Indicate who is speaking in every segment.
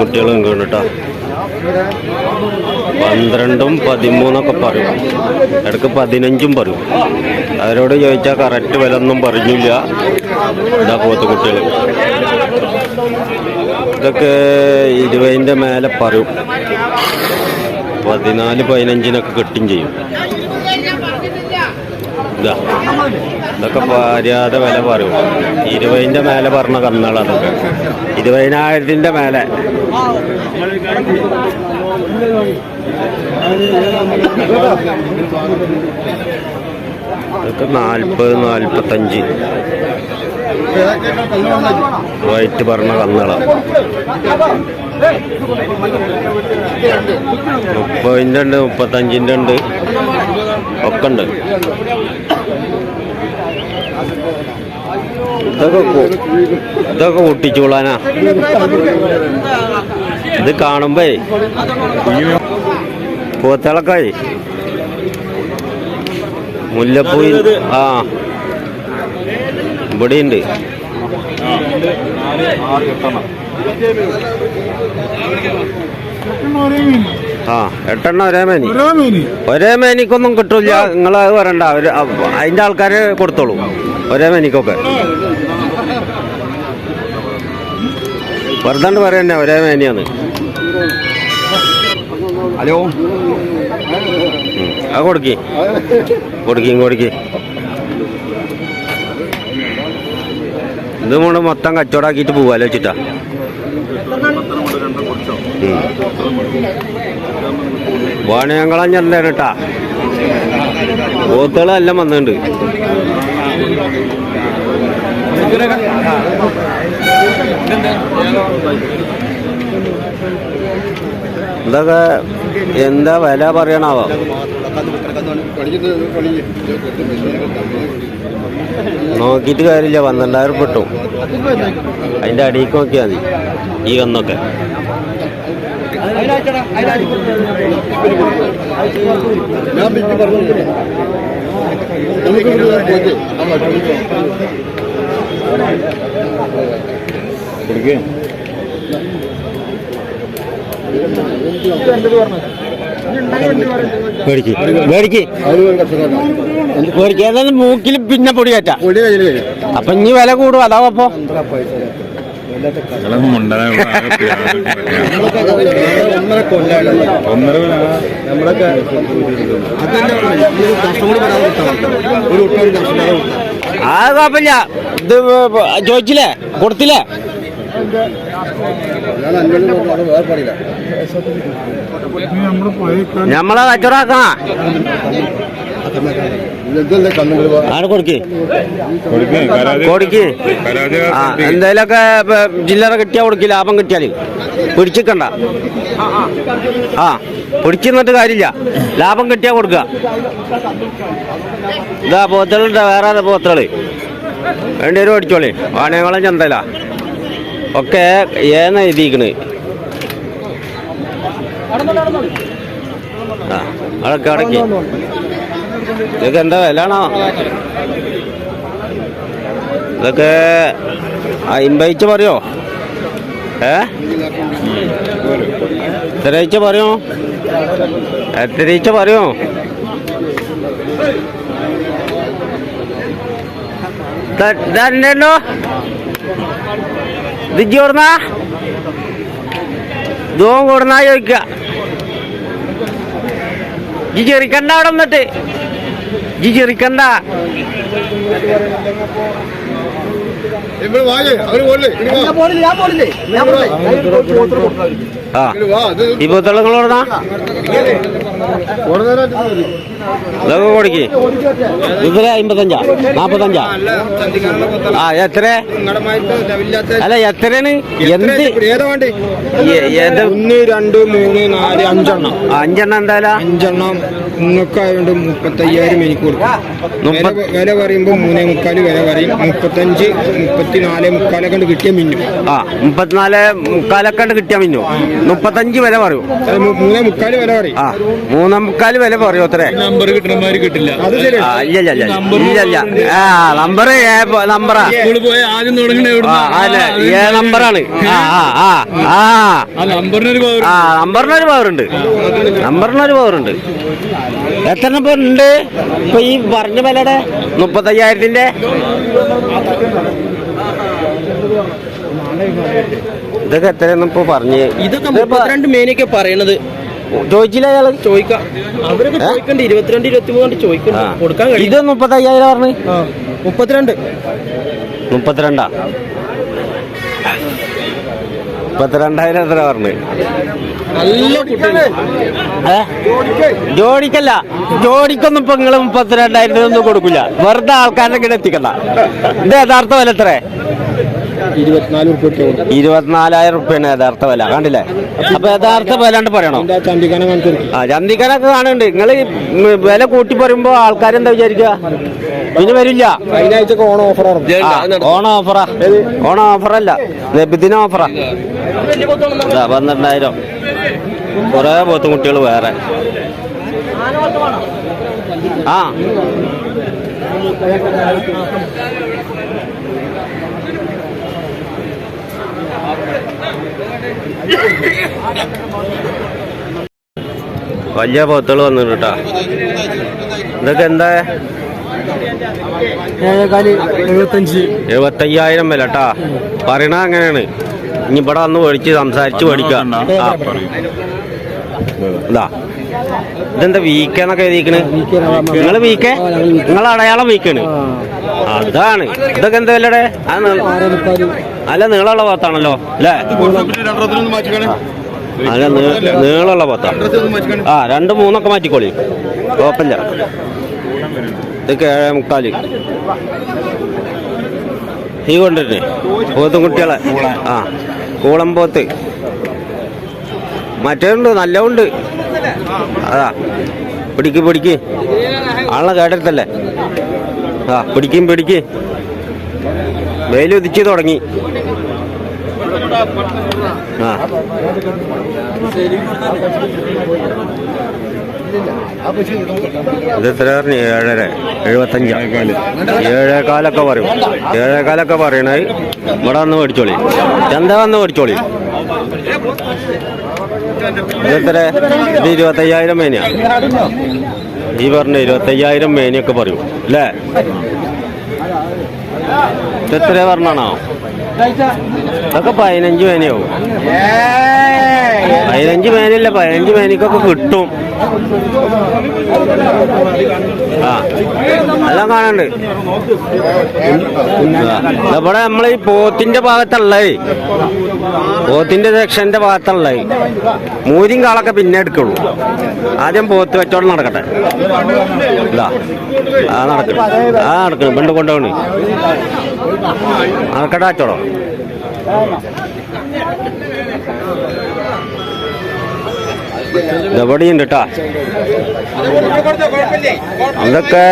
Speaker 1: കുട്ടികളും കേട്ടോ പന്ത്രണ്ടും പതിമൂന്നൊക്കെ പറയും. ഇടയ്ക്ക് പതിനഞ്ചും പറയും. അവരോട് ചോദിച്ചാൽ കറക്റ്റ് വില ഒന്നും പറഞ്ഞില്ല. ഇതാ പോത്ത് കുട്ടികൾ ഇതൊക്കെ ഇരുപതിന്റെ മേലെ പറയും. പതിനാല് പതിനഞ്ചിനൊക്കെ കിട്ടും ചെയ്യും. ഇതാ. ഇതൊക്കെ മര്യാദ വില പറയും. ഇരുപതിന്റെ മേലെ പറഞ്ഞ കന്നാളതൊക്കെ ഇരുപതിനായിരത്തിന്റെ മേലെ. നാൽപ്പത് നാൽപ്പത്തഞ്ച്. വൈറ്റ് പറഞ്ഞ കന്നട. മുപ്പതിന്റെ ഉണ്ട് മുപ്പത്തഞ്ചിന്റെ ഉണ്ട്. ഒക്കെ ഉണ്ട്. ഇതൊക്കെ ഇതൊക്കെ പൊട്ടിച്ചോളാനാ. ഇത് കാണുമ്പേ പോത്തളൊക്കെ മുല്ലപ്പൂ ആ. ഇവിടെ ഉണ്ട് ആ എട്ടെണ്ണം ഒരേ മേനി. ഒരേ മേനിക്കൊന്നും കിട്ടൂല നിങ്ങൾ അത് പറയണ്ട അവർ അ- അതിന്റെ ആൾക്കാരെ കൊടുത്തോളൂ. ഒരേ മേനിക്കൊക്കെ. വെറുതെ പറയന്നെ ഒരേ മേനിയാണ്
Speaker 2: ഹലോ?
Speaker 1: ആ കൊടുക്കി. കൊടുക്കി കൊടുക്കി. ഇത് കൊണ്ട് മൊത്തം കച്ചവടാക്കിയിട്ട് പോവാലോ വെച്ചിട്ടാ. വാണിയങ്കളം ചെല്ലാണ് കേട്ടാ പോത്തുകളെല്ലാം വന്നിട്ടുണ്ട്. ഇതൊക്കെ എന്താ വില പറയണാവോ? നോക്കിയിട്ട് കാര്യമില്ല പന്ത്രണ്ടായിരം പെട്ടു അതിന്റെ അടിയിക്ക് നോക്കിയാൽ മതി ഈ കന്നൊക്കെ
Speaker 2: നമുക്ക് ഇവിടെ പോയിട്ട് കൊടുക്കേ.
Speaker 1: മേടിക്ക്. മേടിക്ക്.
Speaker 2: അവർ ഒരു കർഷകരാണ്
Speaker 1: മേടിക്ക്. ഏതായാലും മൂക്കിൽ പിന്നെ പൊടി കയറ്റാ. അപ്പൊ ഇനി വില കൂടും. അതാവും അപ്പൊ. കുഴപ്പമില്ല. ഇത് ചോദിച്ചില്ലേ? കൊടുത്തില്ലേ?
Speaker 2: ഞാൻ അന്വേഷണം നോക്കാം അത് വേറെ പറയില്ല
Speaker 1: നമ്മളെ കച്ചവടാക്കണ കൊടുക്ക്. എന്തേലൊക്കെ ആ എന്തായാലൊക്കെ ഇപ്പൊ ചില്ലറ കിട്ടിയാ കൊടുക്ക് ലാഭം കിട്ടിയാൽ. പിടിച്ചിക്കണ്ട. ആ പിടിച്ചിരുന്നിട്ട് കാര്യമില്ല. ലാഭം കിട്ടിയാ കൊടുക്കുക ഇതാ പോത്തലുണ്ടാ വേറെ പോത്തൾ? വരും അടിച്ചോളി വാണിയങ്ങളും ചന്തല ഒക്കെ ഏന്ന എഴുതിക്കണ് ആ അടക്കി അടക്കി ഇതൊക്കെ എന്താ വിലാണോ ഇതൊക്കെ അമ്പയിച്ച് പറയോ? ഏ? എത്രയിച്ച പറയോ? എത്രയിച്ച പറയോ? ഇതല്ലോ ഇത് ഓടുന്നാ ദൂരം കൂടുന്നാ ചോദിക്ക ജി ചെറിക്കണ്ട അവിടെ വന്നിട്ട് ജി ചെറിക്കണ്ട ഈ ഇതൊക്കെ കൊടുക്ക്. ഇതിൽ അമ്പത്തഞ്ചാ? നാപ്പത്തഞ്ചാ? ആ എത്ര അല്ല എത്രയാണ്? എന്ത്
Speaker 2: ഒന്ന് രണ്ട് മൂന്ന് നാല് അഞ്ചെണ്ണം.
Speaker 1: അഞ്ചെണ്ണം എന്തായാലും?
Speaker 2: അഞ്ചെണ്ണം.
Speaker 3: നിങ്ങൾക്കായതുകൊണ്ട് മുപ്പത്തയ്യായിരം എനിക്ക് കൊടുക്കും വില- പറയുമ്പോൾ മൂന്നേ മുക്കാൽ വില പറയും. മുപ്പത്തഞ്ച് മുപ്പത്തിനാല് മുക്കാലൊക്കെ കണ്ട് കിട്ടിയ മിന്നു.
Speaker 1: ആ മുപ്പത്തിനാല് മുക്കാലൊക്കെ കിട്ടിയ മിന്നു. മുപ്പത്തഞ്ച് വില പറയൂ.
Speaker 3: മൂന്നേ മുക്കാൽ വില പറയും.
Speaker 1: ആ മൂന്നേ മുക്കാൽ വില പറയൂ അത്രേ.
Speaker 4: നമ്പർ കിട്ടണമാര് കിട്ടില്ല.
Speaker 1: ഇല്ല ഇല്ല ഇല്ല ഇല്ല ഇല്ല. ആ നമ്പർ നമ്പറാ
Speaker 4: ആദ്യം തുടങ്ങണ
Speaker 1: നമ്പറാണ് ആ
Speaker 4: നമ്പറിനൊരു
Speaker 1: പവറുണ്ട് നമ്പറിനൊരു പവർ എത്ര നമ്പർ ഉണ്ട് ഇപ്പൊ ഈ പറഞ്ഞ വിലയുടെ മുപ്പത്തയ്യായിരത്തിന്റെ ഇതൊക്കെ എത്രയെന്ന് ഇപ്പൊ പറഞ്ഞ്.
Speaker 5: ഇതൊക്കെ മുപ്പത്തിരണ്ട് മേനൊക്കെ പറയണത്.
Speaker 1: ചോദിച്ചില്ല അയാൾ
Speaker 5: ചോദിക്കാം. അവരൊക്കെ ചോദിക്കണ്ട്. ഇരുപത്തിരണ്ട് ഇരുപത്തി മൂന്ന്
Speaker 1: ആ.
Speaker 5: ചോദിക്കണ്ട് കൊടുക്കാൻ കഴിയും.
Speaker 1: ഇത് മുപ്പത്തയ്യായിരം പറഞ്ഞു?
Speaker 5: മുപ്പത്തിരണ്ട്.
Speaker 1: മുപ്പത്തിരണ്ടാ? മുപ്പത്തിരണ്ടായിരം എത്ര പറഞ്ഞു? ജോഡിക്കല്ല ജോഡിക്കൊന്നും ഇപ്പൊ നിങ്ങൾ മുപ്പത്തിരണ്ടായിരത്തി ഒന്നും കൊടുക്കില്ല വെറുതെ ആൾക്കാരുടെ കിട എത്തിക്കണ്ട. ഇത് യഥാർത്ഥ വില എത്ര ഇരുപത്തിനാലായിരം റുപ്യാണ് യഥാർത്ഥ വില. കണ്ടില്ലേ? അപ്പൊ യഥാർത്ഥ വില പറയണോ? ആ ചന്തിക്കനൊക്കെ കാണുന്നുണ്ട്. നിങ്ങൾ വില കൂട്ടി പറയുമ്പോ ആൾക്കാരെന്താ വിചാരിക്കുക പിന്നെ വരില്ല.
Speaker 3: ഓണം
Speaker 1: ഓഫറാ ഓണ ഓഫറല്ല ഓഫറാ പന്ത്രണ്ടായിരം. കൊറേ പോത്തും കുട്ടികൾ വേറെ. ആ. വലിയ പോത്തുകൾ വന്നിട്ട് കേട്ടാ ഇതൊക്കെ എന്താ? എഴുപത്തയ്യായിരം വില കേട്ടാ പറയണ അങ്ങനെയാണ്. ഇനി ഇവിടെ വന്ന് മേടിച്ച് സംസാരിച്ച് മേടിക്ക. ഇതാ. ഇതെന്താ വീക്കെന്നൊക്കെ നിങ്ങൾ വീക്കെ നിങ്ങൾ അടയാളം വീക്കാണ് അതാണ്. ഇതൊക്കെ എന്താ വല്ലടെ? അല്ല നീളമുള്ള പോത്താണല്ലോ അല്ലേ? അല്ല നീളമുള്ള പോത്താ ആ രണ്ട് മൂന്നൊക്കെ മാറ്റിക്കോളി. കുഴപ്പമില്ല ഇത് ഏഴേ മുക്കാൽ. ഈ കൊണ്ടിരുന്നേ പോത്തും കുട്ടികളെ. ആ കൂളം പോത്ത് മറ്റേണ്ട് നല്ല ഉണ്ട് അതാ പിടിക്ക് പിടിക്ക്. ആളെ കേട്ടല്ലേ ആ പിടിക്കും പിടിക്ക്. വെയിലുദിച്ച് തുടങ്ങി. ആ. ഇത് എത്ര പറഞ്ഞു? ഏഴര എഴുപത്തഞ്ച്. ഏഴേകാലൊക്കെ പറയും. ഏഴേകാലൊക്കെ പറയണേ ഇവിടെ വന്ന് മേടിച്ചോളി. ചന്ത വന്ന് മേടിച്ചോളി? ഇത് എത്ര ഇത് ഇരുപത്തയ്യായിരം മേനിയാ. ഈ പറഞ്ഞ ഇരുപത്തയ്യായിരം മേനിയൊക്കെ പറയും അല്ലേ? ഇതെത്ര പറഞ്ഞാണോ? ഇതൊക്കെ പതിനഞ്ച് മേനയാവും. പതിനഞ്ച് മേനയില്ല പതിനഞ്ച് മേനിക്കൊക്കെ കിട്ടും. ആ എല്ലാം കാണണ്ട് ഇവിടെ നമ്മളെ ഈ പോത്തിന്റെ ഭാഗത്തുള്ളേ പോത്തിന്റെ സെക്ഷന്റെ ഭാഗത്തുള്ളേ മൂരിയും കാളൊക്കെ പിന്നെ എടുക്കുള്ളൂ. ആദ്യം പോത്ത് കച്ചവടം നടക്കട്ടെ. ആ നടക്കും. ആ നടക്കണം പെണ്ണ് കൊണ്ടുപോകണേ. നടക്കട്ടെ കച്ചവടം ഇതെവിടെയുണ്ട് അതൊക്കെ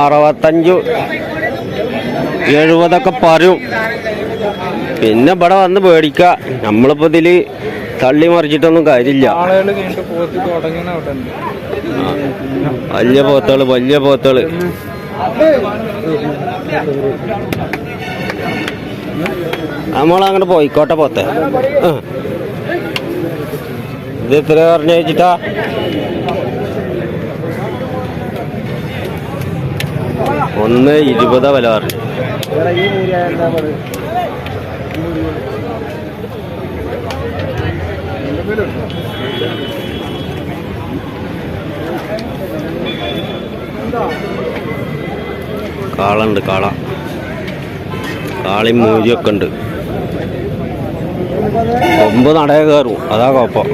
Speaker 1: അറുപത്തഞ്ച് എഴുപതൊക്കെ പറയും. പിന്നെ ഇവിടെ വന്ന് പേടിക്ക. നമ്മളിപ്പോ ഇതിൽ തള്ളി മറിച്ചിട്ടൊന്നും കാര്യമില്ല. വലിയ പോത്തുകൾ വലിയ പോത്തുകൾ. നമ്മളങ്ങോട്ട് പോയിക്കോട്ടെ പോത്തേ. ആ. ഇത് പറഞ്ഞു വെച്ചിട്ടാ? ഒന്ന് ഇരുപത് വില പറഞ്ഞു. കാളുണ്ട് കാള. കാളി മൂജിയൊക്കെ ഉണ്ട്. കൊമ്പ് നടയെ കയറും. അതാ കുഴപ്പം.